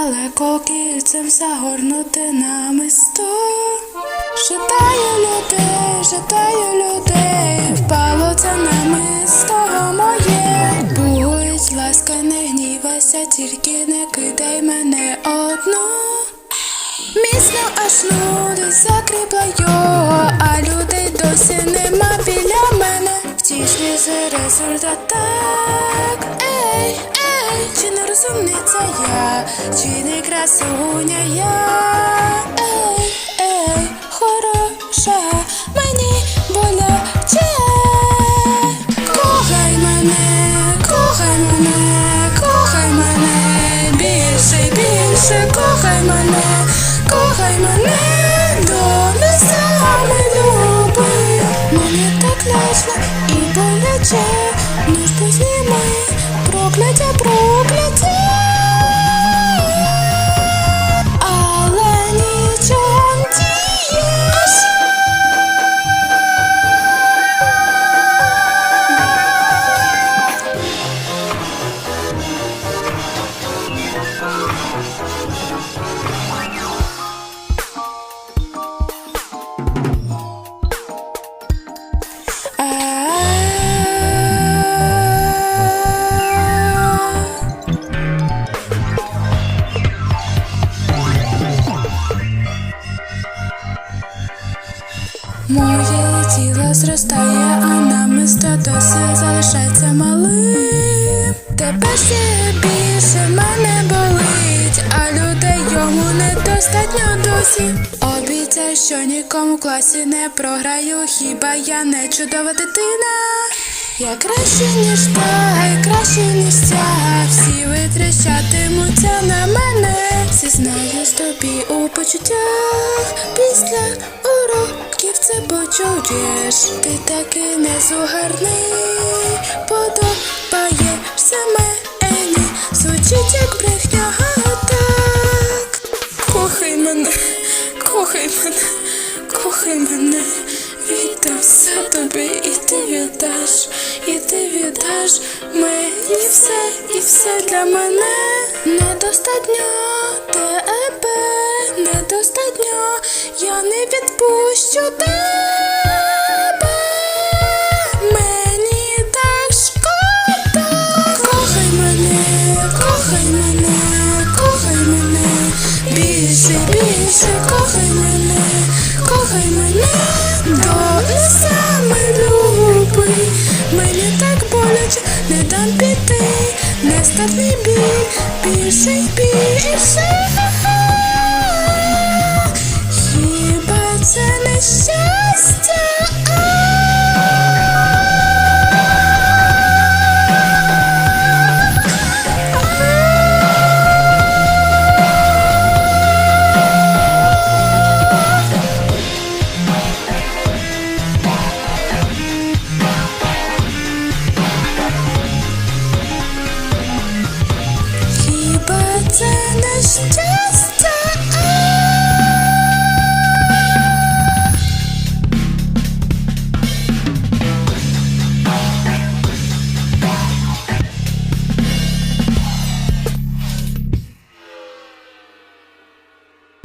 далеко кільцем загорнути намисто. Житаю людей, житаю людей, впало це намисто моє. Будь ласка, не гнівайся, тільки не кидай мене одну. Міцно аж люди закріпла його, а людей досі нема біля мене. Втішні за результат так. Ей, чи не розумниця я, чи не красуня я? Ей, ей, хороша, мені боляче. Кохай мене, кохай мене, кохай мене, більше, більше, кохай мене, кохай мене, до місцями люби. Мені так лячно і боляче, ну ж позніми, прокляття, прокляття. Моє тіло зростає, а намисто досі залишається малим. Тепер ще більше мене болить, а людей йому недостатньо досі. Обіцяю, що нікому класі не програю, хіба я не чудова дитина? Я краще, ніж та, краще, ніж ця. Всі витріщатимуться на мене. Зізнаюсь тобі у почуттях після уроків це почуєш. Ти такий незугарний, подобаєшся мені. Звучить як брехня, так. Кохай мене, кохай мене, кохай мене. Віддам все тобі, і ти віддаш, і ти віддаш мені все, і все для мене недостатньо тебе, недостатньо, я не відпущу тебе. Мені так шкода. Кохай мене, кохай мене, кохай мене, більше, більше, кохай мене, кохай мене до Остальные